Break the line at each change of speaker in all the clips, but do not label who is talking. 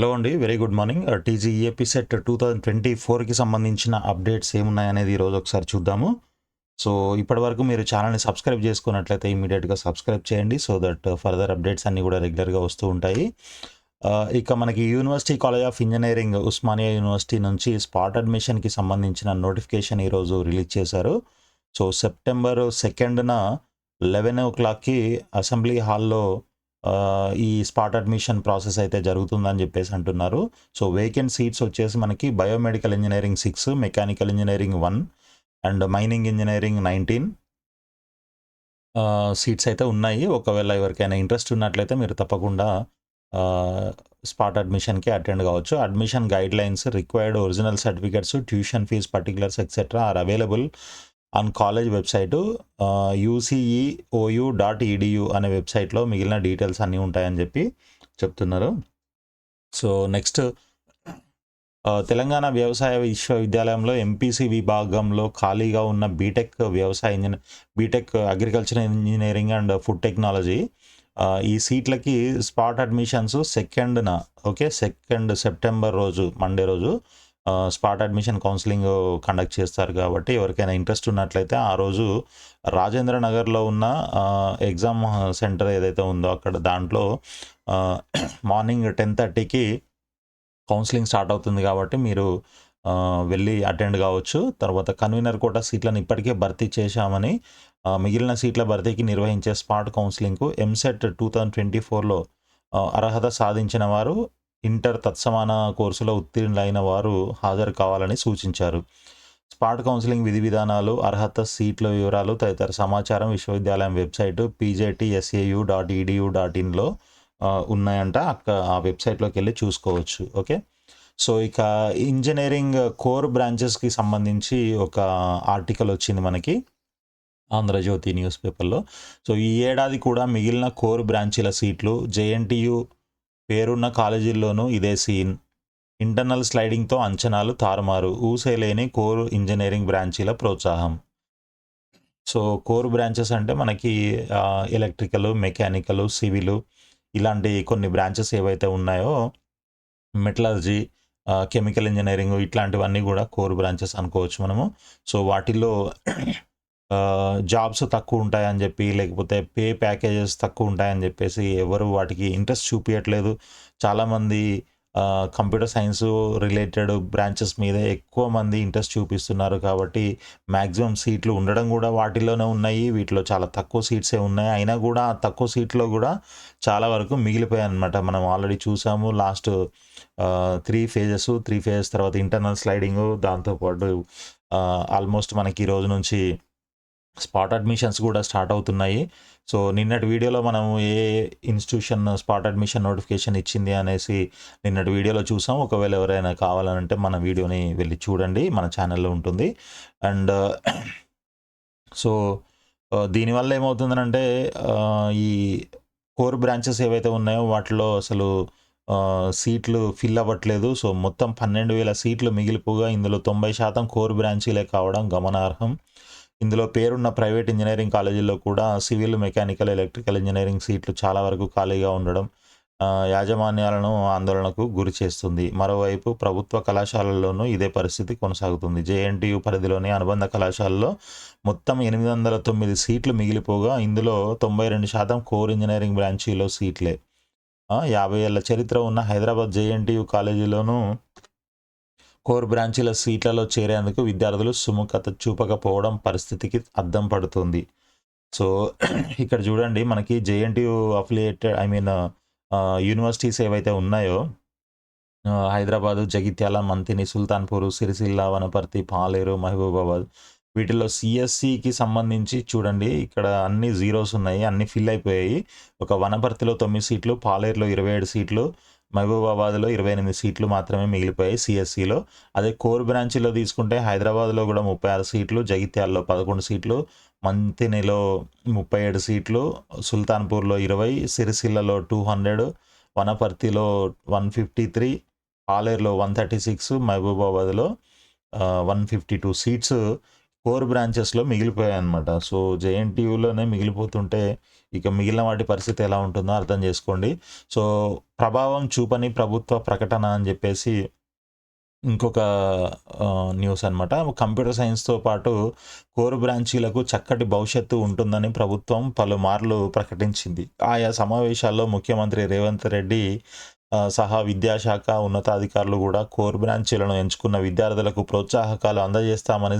Hello అండి very good morning. TG set two thousand twenty ఫోర్కి సంబంధించిన అప్డేట్స్ ఏమున్నాయనేది ఈరోజు ఒకసారి చూద్దాము. సో ఇప్పటివరకు మీరు ఛానల్ని సబ్స్క్రైబ్ చేసుకున్నట్లయితే ఇమీడియట్గా సబ్స్క్రైబ్ చేయండి. So that uh, further updates అన్నీ కూడా రెగ్యులర్గా వస్తూ ఉంటాయి. ఇక మనకి university college of engineering Osmania university నుంచి స్పాట్ అడ్మిషన్కి సంబంధించిన నోటిఫికేషన్ ఈరోజు రిలీజ్ చేశారు. సో సెప్టెంబర్ సెకండ్న లెవెన్ ఓ క్లాక్కి అసెంబ్లీ హాల్లో ఈ స్పాట్ అడ్మిషన్ ప్రాసెస్ అయితే జరుగుతుందని చెప్పేసి అంటున్నారు. సో వేకెంట్ సీట్స్ వచ్చేసి మనకి biomedical engineering six mechanical engineering one and mining engineering nineteen seats అయితే ఉన్నాయి. ఒకవేళ ఎవరికైనా ఇంట్రెస్ట్ ఉన్నట్లయితే మీరు తప్పకుండా స్పాట్ అడ్మిషన్కి అటెండ్ కావచ్చు. Admission guidelines required original certificates tuition fee particulars etcetera are available. On college website UCE OU dot EDU అనే వెబ్సైట్లో మిగిలిన డీటెయిల్స్ అన్నీ ఉంటాయని చెప్పి చెప్తున్నారు. సో నెక్స్ట్ uh, తెలంగాణ వ్యవసాయ విశ్వవిద్యాలయంలో ఎంపీసీ విభాగంలో ఖాళీగా ఉన్న బీటెక్ వ్యవసాయ engineer B Tech agriculture engineering and food technology ఈ సీట్లకి స్పాట్ అడ్మిషన్స్ సెకండ్న ఓకే సెకండ్ సెప్టెంబర్ రోజు మండే రోజు. స్పాట్ అడ్మిషన్ కౌన్సిలింగ్ కండక్ట్ చేస్తారు కాబట్టి ఎవరికైనా ఇంట్రెస్ట్ ఉన్నట్లయితే ఆ రోజు రాజేంద్ర నగర్లో ఉన్న ఎగ్జామ్ సెంటర్ ఏదైతే ఉందో అక్కడ దాంట్లో మార్నింగ్ టెన్ థర్టీకి కౌన్సిలింగ్ స్టార్ట్ అవుతుంది కాబట్టి మీరు వెళ్ళి అటెండ్ కావచ్చు. తర్వాత కన్వీనర్ కోటా సీట్లను ఇప్పటికే భర్తీ చేశామని మిగిలిన సీట్ల భర్తీకి నిర్వహించే స్పాట్ కౌన్సిలింగ్కు ఎంసెట్ టూ థౌజండ్ ట్వంటీ ఫోర్లో అర్హత సాధించిన వారు ఇంటర్ తత్సమాన కోర్సులో ఉత్తీర్ణులైన వారు హాజరు కావాలని సూచించారు. స్పాట్ కౌన్సిలింగ్ విధి విధానాలు అర్హత సీట్ల వివరాలు తదితర సమాచారం విశ్వవిద్యాలయం website PJTSAU dot EDU dot ఇన్లో ఉన్నాయంట. అక్క ఆ వెబ్సైట్లోకి వెళ్ళి చూసుకోవచ్చు. ఓకే? సో ఇక ఇంజనీరింగ్ కోర్ బ్రాంచెస్కి సంబంధించి ఒక ఆర్టికల్ వచ్చింది మనకి ఆంధ్రజ్యోతి న్యూస్ పేపర్లో. సో ఈ ఏడాది కూడా మిగిలిన కోర్ బ్రాంచీల సీట్లు జేఎన్టీయు పేరున్న కాలేజీల్లోనూ ఇదే సీన్. ఇంటర్నల్ స్లైడింగ్తో అంచనాలు తారుమారు. ఊసేలేని కోర్ ఇంజనీరింగ్ బ్రాంచీల ప్రోత్సాహం. సో కోర్ బ్రాంచెస్ అంటే మనకి ఎలక్ట్రికల్ మెకానికల్ సివిల్ ఇలాంటి కొన్ని బ్రాంచెస్ ఏవైతే ఉన్నాయో మెటలర్జీ కెమికల్ ఇంజనీరింగ్ ఇట్లాంటివన్నీ కూడా కోర్ బ్రాంచెస్ అనుకోవచ్చు మనము. సో వాటిల్లో జాబ్స్ తక్కువ ఉంటాయని చెప్పి లేకపోతే పే ప్యాకేజెస్ తక్కువ ఉంటాయని చెప్పేసి ఎవరు వాటికి ఇంట్రెస్ట్ చూపించట్లేదు చాలామంది కంప్యూటర్ సైన్స్ రిలేటెడ్ బ్రాంచెస్ మీద ఎక్కువ మంది ఇంట్రెస్ట్ చూపిస్తున్నారు కాబట్టి మ్యాక్సిమం సీట్లు ఉండడం కూడా వాటిలోనే ఉన్నాయి. వీటిలో చాలా తక్కువ సీట్సే ఉన్నాయి. అయినా కూడా ఆ తక్కువ సీట్లో కూడా చాలా వరకు మిగిలిపోయాయి అనమాట మనం ఆల్రెడీ చూసాము last three phases three phases తర్వాత ఇంటర్నల్ స్లైడింగ్ దాంతోపాటు ఆల్మోస్ట్ మనకి ఈ రోజు నుంచి స్పాట్ అడ్మిషన్స్ కూడా స్టార్ట్ అవుతున్నాయి. సో నిన్నటి వీడియోలో మనం ఏ ఇన్స్టిట్యూషన్ స్పాట్ అడ్మిషన్ నోటిఫికేషన్ ఇచ్చింది అనేసి నిన్నటి వీడియోలో చూసాం. ఒకవేళ ఎవరైనా కావాలనంటే మన వీడియోని వెళ్ళి చూడండి. మన ఛానల్లో ఉంటుంది. అండ్ సో దీనివల్ల ఏమవుతుందనంటే ఈ కోర్ బ్రాంచెస్ ఏవైతే ఉన్నాయో వాటిలో అసలు సీట్లు ఫిల్ అవ్వట్లేదు. సో మొత్తం పన్నెండు వేల సీట్లు మిగిలిపోగా ఇందులో తొంభై శాతం కోర్ బ్రాంచీలే కావడం గమనార్హం. ఇందులో పేరున్న ప్రైవేట్ ఇంజనీరింగ్ కాలేజీల్లో కూడా సివిల్ మెకానికల్ ఎలక్ట్రికల్ ఇంజనీరింగ్ సీట్లు చాలా వరకు ఖాళీగా ఉండడం యాజమాన్యాలను ఆందోళనకు గురి చేస్తుంది. మరోవైపు ప్రభుత్వ కళాశాలల్లోనూ ఇదే పరిస్థితి కొనసాగుతుంది. జేఎన్టీయు పరిధిలోని అనుబంధ కళాశాలలో మొత్తం ఎనిమిది వందల తొమ్మిది సీట్లు మిగిలిపోగా ఇందులో తొంభై రెండు శాతం కోర్ ఇంజనీరింగ్ బ్రాంచీలో సీట్లే. యాభై ఏళ్ళ చరిత్ర ఉన్న హైదరాబాద్ జేఎన్టీయు కాలేజీలోనూ కోర్ బ్రాంచీల సీట్లలో చేరేందుకు విద్యార్థులు సుముఖత చూపకపోవడం పరిస్థితికి అద్దం పడుతుంది. సో ఇక్కడ చూడండి మనకి JNTU affiliated I mean universities ఏవైతే ఉన్నాయో హైదరాబాదు జగిత్యాల మంతిని సుల్తాన్పూర్ సిరిసిల్ల వనపర్తి పాలేరు మహబూబాబాద్ వీటిలో సిఎస్సికి సంబంధించి చూడండి ఇక్కడ అన్ని జీరోస్ ఉన్నాయి అన్ని ఫిల్ అయిపోయాయి. ఒక వనపర్తిలో తొమ్మిది సీట్లు పాలేరులో ఇరవై ఏడు సీట్లు మహబూబాబాద్లో ఇరవై ఎనిమిది సీట్లు మాత్రమే మిగిలిపోయాయి సిఎస్సిలో. అదే కోర్ బ్రాంచ్లో తీసుకుంటే హైదరాబాద్లో కూడా ముప్పై ఆరు సీట్లు జగిత్యాలలో పదకొండు సీట్లు మంతినిలో ముప్పై ఏడు సీట్లు సుల్తాన్పూర్లో ఇరవై సిరిసిల్లలో టూ హండ్రెడ్ వనపర్తిలో వన్ ఫిఫ్టీ త్రీ పాలేరులో one thirty six మహబూబాబాద్లో one fifty two seats core బ్రాంచెస్లో మిగిలిపోయాయి అనమాట సో జేఎన్టీయూలోనే మిగిలిపోతుంటే ఇక మిగిలిన వాటి పరిస్థితి ఎలా ఉంటుందో అర్థం చేసుకోండి. సో ప్రభావం చూపని ప్రభుత్వ ప్రకటన అని చెప్పేసి ఇంకొక న్యూస్ అనమాట కంప్యూటర్ సైన్స్తో పాటు కోర్ బ్రాంచీలకు చక్కటి భవిష్యత్తు ఉంటుందని ప్రభుత్వం పలుమార్లు ప్రకటించింది. ఆయా సమావేశాల్లో ముఖ్యమంత్రి రేవంత్ రెడ్డి సహా విద్యాశాఖ ఉన్నతాధికారులు కూడా కోర్ బ్రాంచీలను ఎంచుకున్న విద్యార్థులకు ప్రోత్సాహకాలు అందజేస్తామని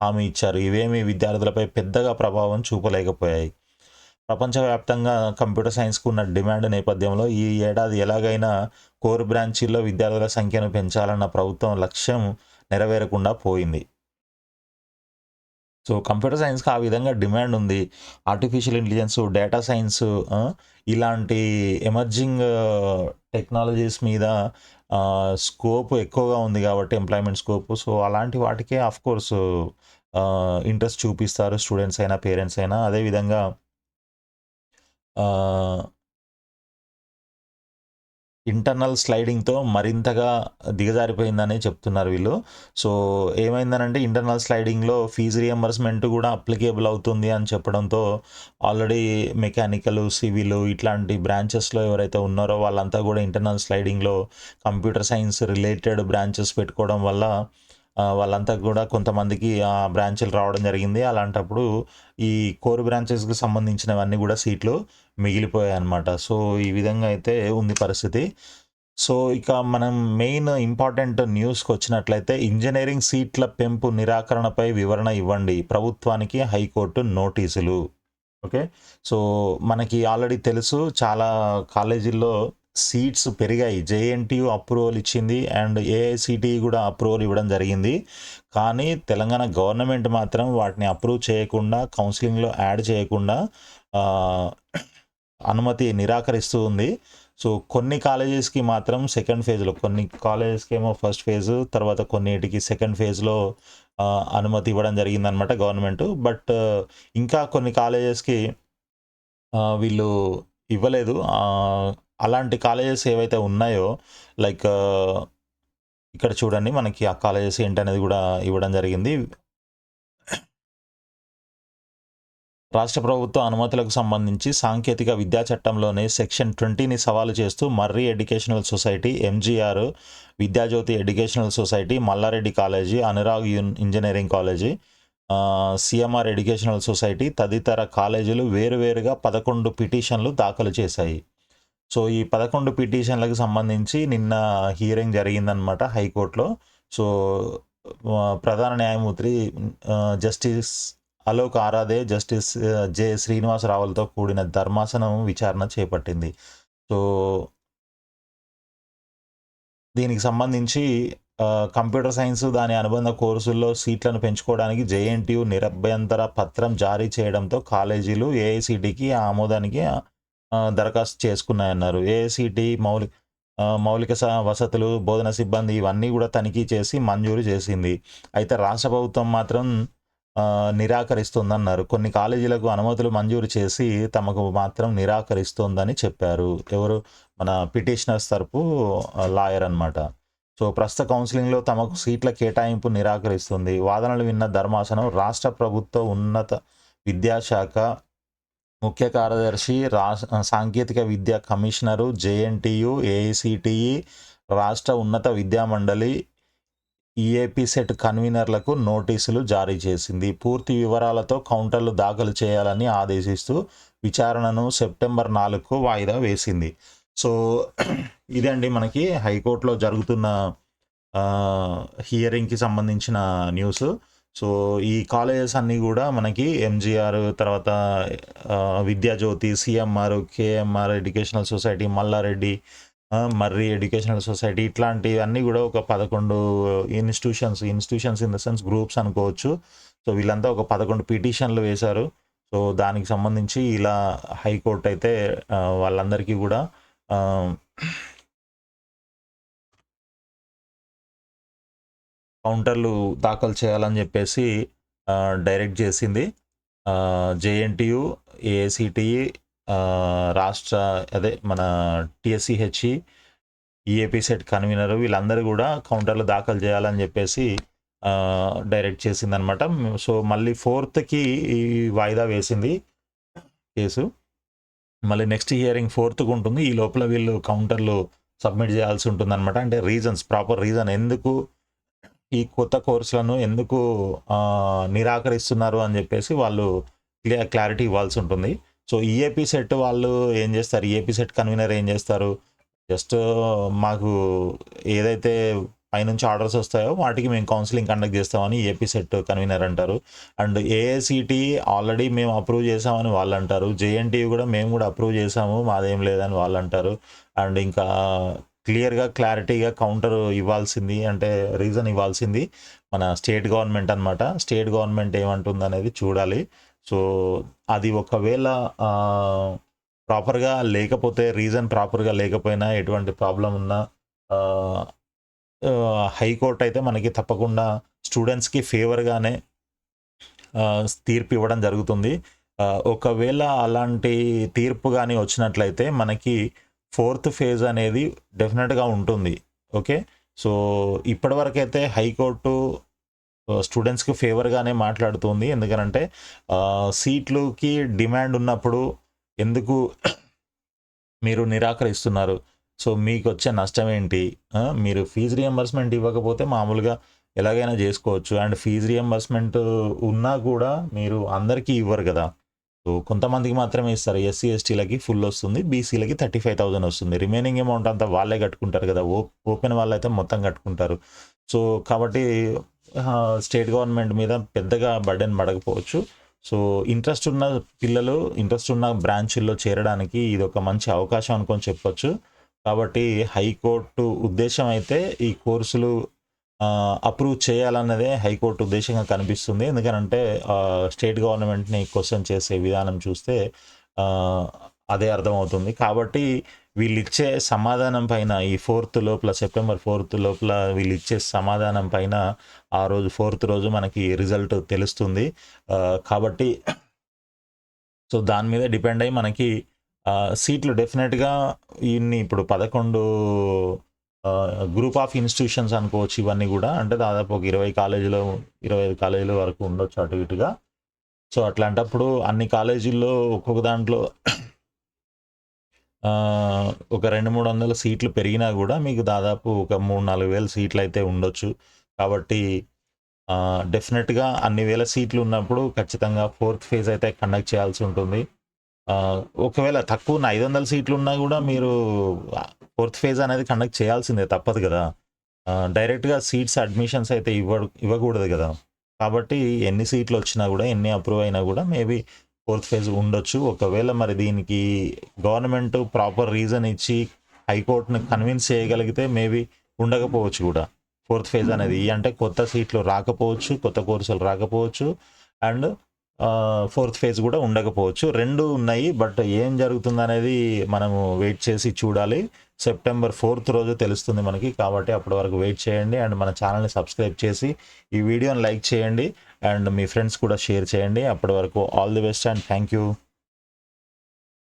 హామీ ఇచ్చారు. ఇవేమీ విద్యార్థులపై పెద్దగా ప్రభావం చూపలేకపోయాయి. ప్రపంచవ్యాప్తంగా కంప్యూటర్ సైన్స్కు ఉన్న డిమాండ్ నేపథ్యంలో ఈ ఏడాది ఎలాగైనా కోర్ బ్రాంచీల్లో విద్యార్థుల సంఖ్యను పెంచాలన్న ప్రభుత్వం లక్ష్యం నెరవేరకుండా పోయింది. సో కంప్యూటర్ సైన్స్కి ఆ విధంగా డిమాండ్ ఉంది. ఆర్టిఫిషియల్ ఇంటెలిజెన్స్ డేటా సైన్స్ ఇలాంటి ఎమర్జింగ్ టెక్నాలజీస్ మీద స్కోప్ ఎక్కువగా ఉంది కాబట్టి ఎంప్లాయ్మెంట్ స్కోప్. సో అలాంటి వాటికే కోర్స్ ఇంట్రెస్ట్ చూపిస్తారు స్టూడెంట్స్ అయినా పేరెంట్స్ అయినా. అదేవిధంగా ఇంటర్నల్ స్లైడింగ్తో మరింతగా దిగజారిపోయిందనే చెప్తున్నారు వీళ్ళు. సో ఏమైందనంటే ఇంటర్నల్ స్లైడింగ్లో ఫీజు రియంబర్స్మెంట్ కూడా అప్లికేబుల్ అవుతుంది అని చెప్పడంతో ఆల్రెడీ మెకానికల్ సివిల్ ఇట్లాంటి బ్రాంచెస్లో ఎవరైతే ఉన్నారో వాళ్ళంతా కూడా ఇంటర్నల్ స్లైడింగ్లో కంప్యూటర్ సైన్స్ రిలేటెడ్ బ్రాంచెస్ పెట్టుకోవడం వల్ల వాళ్ళంతా కూడా కొంతమందికి ఆ బ్రాంచ్లు రావడం జరిగింది. అలాంటప్పుడు ఈ కోర్ బ్రాంచెస్కి సంబంధించినవన్నీ కూడా సీట్లు మిగిలిపోయాయి అనమాట సో ఈ విధంగా అయితే ఉంది పరిస్థితి. సో ఇక మనం మెయిన్ ఇంపార్టెంట్ న్యూస్కి వచ్చినట్లయితే ఇంజనీరింగ్ సీట్ల పెంపు నిరాకరణపై వివరణ ఇవ్వండి. ప్రభుత్వానికి హైకోర్టు నోటీసులు. ఓకే? సో మనకి ఆల్రెడీ తెలుసు చాలా కాలేజీల్లో సీట్స్ పెరిగాయి. జేఎన్టీయు అప్రూవల్ ఇచ్చింది అండ్ ఏఐసిటిఈ కూడా అప్రూవల్ ఇవ్వడం జరిగింది. కానీ తెలంగాణ గవర్నమెంట్ మాత్రం వాటిని అప్రూవ్ చేయకుండా కౌన్సిలింగ్లో యాడ్ చేయకుండా అనుమతి నిరాకరిస్తూ ఉంది. సో కొన్ని కాలేజెస్కి మాత్రం సెకండ్ ఫేజ్లో కొన్ని కాలేజెస్కి ఏమో ఫస్ట్ ఫేజ్ తర్వాత కొన్నిటికి సెకండ్ ఫేజ్లో అనుమతి ఇవ్వడం జరిగిందనమాట గవర్నమెంట్. బట్ ఇంకా కొన్ని కాలేజెస్కి వీళ్ళు ఇవ్వలేదు. అలాంటి కాలేజెస్ ఏవైతే ఉన్నాయో లైక్ ఇక్కడ చూడండి మనకి ఆ కాలేజెస్ ఏంటనేది కూడా ఇవ్వడం జరిగింది. రాష్ట్ర ప్రభుత్వ అనుమతులకు సంబంధించి సాంకేతిక విద్యా చట్టంలోని సెక్షన్ ట్వంటీని సవాలు చేస్తూ Marri educational society MGR Vidyajyothi educational society Malla Reddy college Anurag యూన్ engineering college CMR educational society తదితర కాలేజీలు వేరువేరుగా పదకొండు పిటిషన్లు దాఖలు చేశాయి. సో ఈ పదకొండు పిటిషన్లకు సంబంధించి నిన్న హియరింగ్ జరిగిందనమాట హైకోర్టులో. సో ప్రధాన న్యాయమూర్తి జస్టిస్ అలోక్ ఆరాధే జస్టిస్ ఆ, జె. శ్రీనివాసరావులతో కూడిన ధర్మాసనం విచారణ చేపట్టింది. సో దీనికి సంబంధించి కంప్యూటర్ సైన్స్ దాని అనుబంధ కోర్సుల్లో సీట్లను పెంచుకోవడానికి జేఎన్టీయు నిరభ్యంతర పత్రం జారీ చేయడంతో కాలేజీలు ఏఐసిటికి ఆమోదానికి దరఖాస్తు చేసుకున్నాయన్నారు. ఏసీటీ మౌలిక మౌలిక స- వసతులు బోధన సిబ్బంది ఇవన్నీ కూడా తనిఖీ చేసి మంజూరు చేసింది. అయితే రాష్ట్ర ప్రభుత్వం మాత్రం నిరాకరిస్తుందన్నారు. కొన్ని కాలేజీలకు అనుమతులు మంజూరు చేసి తమకు మాత్రం నిరాకరిస్తోందని చెప్పారు. ఎవరు? మన పిటిషనర్స్ తరపు లాయర్ అన్నమాట. సో ప్రస్తుత కౌన్సిలింగ్లో తమకు సీట్ల కేటాయింపు నిరాకరిస్తుంది. వాదనలు విన్న ధర్మాసనం రాష్ట్ర ప్రభుత్వ ఉన్నత విద్యాశాఖ ముఖ్య కార్యదర్శి రా సాంకేతిక విద్యా కమిషనరు జేఎన్టీయు ఏఐసిటిఈ రాష్ట్ర ఉన్నత విద్యా మండలి ఈఏపీ సెట్ కన్వీనర్లకు నోటీసులు జారీ చేసింది. పూర్తి వివరాలతో కౌంటర్లు దాఖలు చేయాలని ఆదేశిస్తూ విచారణను సెప్టెంబర్ నాలుగుకు వాయిదా వేసింది. సో ఇదండి మనకి హైకోర్టులో జరుగుతున్న హియరింగ్కి సంబంధించిన న్యూస్. సో ఈ కాలేజెస్ అన్నీ కూడా మనకి ఎంజీఆర్ తర్వాత Vidyajyothi CMR KMR educational society Malla Reddy Marri educational society ఇట్లాంటివన్నీ కూడా ఒక పదకొండు institutions institutions in the sense groups అనుకోవచ్చు. సో వీళ్ళంతా ఒక పదకొండు పిటిషన్లు వేశారు. సో దానికి సంబంధించి ఇలా హైకోర్టు అయితే వాళ్ళందరికీ కూడా కౌంటర్లు దాఖలు చేయాలని చెప్పేసి డైరెక్ట్ చేసింది. జేఎన్టీయు ఏఐసిటిఈ రాష్ట్ర అదే మన టిఎస్సిహెచ్ఈ ఈఏపీ సెట్ కన్వీనర్ వీళ్ళందరూ కూడా కౌంటర్లు దాఖలు చేయాలని చెప్పేసి డైరెక్ట్ చేసింది అనమాట సో మళ్ళీ ఫోర్త్కి ఈ వాయిదా వేసింది కేసు. మళ్ళీ నెక్స్ట్ హియరింగ్ ఫోర్త్కి ఉంటుంది. ఈ లోపల వీళ్ళు కౌంటర్లు సబ్మిట్ చేయాల్సి ఉంటుంది అనమాట అంటే రీజన్స్ ప్రాపర్ రీజన్ ఎందుకు ఈ కొత్త కోర్సులను ఎందుకు నిరాకరిస్తున్నారు అని చెప్పేసి వాళ్ళు క్లియర్ క్లారిటీ ఇవ్వాల్సి ఉంటుంది. సో ఈఏపీ సెట్ వాళ్ళు ఏం చేస్తారు? ఈఏపీ సెట్ కన్వీనర్ ఏం చేస్తారు? జస్ట్ మాకు ఏదైతే పైనుంచి ఆర్డర్స్ వస్తాయో వాటికి మేము కౌన్సిలింగ్ కండక్ట్ చేస్తామని ఏపీ సెట్ కన్వీనర్ అంటారు. అండ్ ఏఐసిటి ఆల్రెడీ మేము అప్రూవ్ చేసామని వాళ్ళు అంటారు. జేఎన్టీయూ కూడా మేము కూడా అప్రూవ్ చేసాము మాదేం లేదని వాళ్ళు అంటారు. అండ్ ఇంకా క్లియర్గా క్లారిటీగా కౌంటర్ ఇవ్వాల్సింది అంటే రీజన్ ఇవ్వాల్సింది మన స్టేట్ గవర్నమెంట్ అన్నమాట. స్టేట్ గవర్నమెంట్ ఏమంటుంది అనేది చూడాలి. సో అది ఒకవేళ ప్రాపర్గా లేకపోతే రీజన్ ప్రాపర్గా లేకపోయినా ఎటువంటి ప్రాబ్లం ఉన్నా హైకోర్టు అయితే మనకి తప్పకుండా స్టూడెంట్స్కి ఫేవర్గానే తీర్పు ఇవ్వడం జరుగుతుంది. ఒకవేళ అలాంటి తీర్పు కానీ వచ్చినట్లయితే మనకి ఫోర్త్ ఫేజ్ అనేది డెఫినెట్గా ఉంటుంది. ఓకే? సో ఇప్పటివరకైతే హైకోర్టు స్టూడెంట్స్కి ఫేవర్గానే మాట్లాడుతుంది. ఎందుకనంటే సీట్లుకి డిమాండ్ ఉన్నప్పుడు ఎందుకు మీరు నిరాకరిస్తున్నారు? సో మీకు వచ్చే నష్టం ఏంటి? మీరు ఫీజు రియంబర్స్మెంట్ ఇవ్వకపోతే మామూలుగా ఎలాగైనా చేసుకోవచ్చు. అండ్ ఫీజు రియంబర్స్మెంట్ ఉన్నా కూడా మీరు అందరికీ ఇవ్వరు కదా? కొంతమందికి మాత్రమే ఇస్తారు. ఎస్సీ ఎస్టీలకి ఫుల్ వస్తుంది. బీసీలకి థర్టీ ఫైవ్ థౌసండ్ వస్తుంది. రిమైనింగ్ అమౌంట్ అంతా వాళ్ళే కట్టుకుంటారు కదా. ఓ ఓపెన్ వాళ్ళు అయితే మొత్తం కట్టుకుంటారు. సో కాబట్టి స్టేట్ గవర్నమెంట్ మీద పెద్దగా బర్డెన్ పడకపోవచ్చు. సో ఇంట్రెస్ట్ ఉన్న పిల్లలు ఇంట్రెస్ట్ ఉన్న బ్రాంచ్ల్లో చేరడానికి ఇది ఒక మంచి అవకాశం అనుకొని చెప్పొచ్చు. కాబట్టి హైకోర్టు ఉద్దేశం అయితే ఈ కోర్సులు అప్రూవ్ చేయాలన్నదే హైకోర్టు ఉద్దేశంగా కనిపిస్తుంది. ఎందుకనంటే స్టేట్ గవర్నమెంట్ని క్వశ్చన్ చేసే విధానం చూస్తే అదే అర్థమవుతుంది. కాబట్టి వీళ్ళు ఇచ్చే సమాధానం పైన ఈ ఫోర్త్ లోపల సెప్టెంబర్ ఫోర్త్ లోపల వీళ్ళు ఇచ్చే సమాధానం పైన ఆ రోజు ఫోర్త్ రోజు మనకి రిజల్ట్ తెలుస్తుంది. కాబట్టి సో దాని మీద డిపెండ్ అయ్యి మనకి సీట్లు డెఫినెట్గా ఇన్ని ఇప్పుడు పదకొండు గ్రూప్ ఆఫ్ ఇన్స్టిట్యూషన్స్ అనుకోవచ్చు ఇవన్నీ కూడా. అంటే దాదాపు ఒక ఇరవై కాలేజీలో ఇరవై ఐదు కాలేజీల వరకు ఉండొచ్చు అటు ఇటుగా. సో అట్లాంటప్పుడు అన్ని కాలేజీల్లో ఒక్కొక్క దాంట్లో ఒక రెండు మూడు వందల సీట్లు పెరిగినా కూడా మీకు దాదాపు ఒక మూడు నాలుగు వేల సీట్లు అయితే ఉండొచ్చు. కాబట్టి డెఫినెట్గా అన్ని వేల సీట్లు ఉన్నప్పుడు ఖచ్చితంగా ఫోర్త్ ఫేజ్ అయితే కండక్ట్ చేయాల్సి ఉంటుంది. ఒకవేళ తక్కువ ఉన్న ఐదు వందల సీట్లు ఉన్నా కూడా మీరు ఫోర్త్ ఫేజ్ అనేది కండక్ట్ చేయాల్సిందే తప్పదు కదా. డైరెక్ట్గా సీట్స్ అడ్మిషన్స్ అయితే ఇవ్వ ఇవ్వకూడదు కదా. కాబట్టి ఎన్ని సీట్లు వచ్చినా కూడా ఎన్ని అప్రూవ్ అయినా కూడా మేబీ ఫోర్త్ ఫేజ్ ఉండొచ్చు. ఒకవేళ మరి దీనికి గవర్నమెంట్ ప్రాపర్ రీజన్ ఇచ్చి హైకోర్టుని కన్విన్స్ చేయగలిగితే మేబీ ఉండకపోవచ్చు కూడా. ఫోర్త్ ఫేజ్ అనేది అంటే కొత్త సీట్లు రాకపోవచ్చు కొత్త కోర్సులు రాకపోవచ్చు. అండ్ ఫోర్త్ ఫేజ్ కూడా ఉండకపోవచ్చు. రెండు ఉన్నాయి బట్ ఏం జరుగుతుంది అనేది మనము వెయిట్ చేసి చూడాలి. సెప్టెంబర్ ఫోర్త్ రోజు తెలుస్తుంది మనకి కాబట్టి అప్పటి వరకు వెయిట్ చేయండి. అండ్ మన ఛానల్ని సబ్స్క్రైబ్ చేసి ఈ వీడియోని లైక్ చేయండి. అండ్ మీ ఫ్రెండ్స్ కూడా షేర్ చేయండి. అప్పటి వరకు all the best and thank you.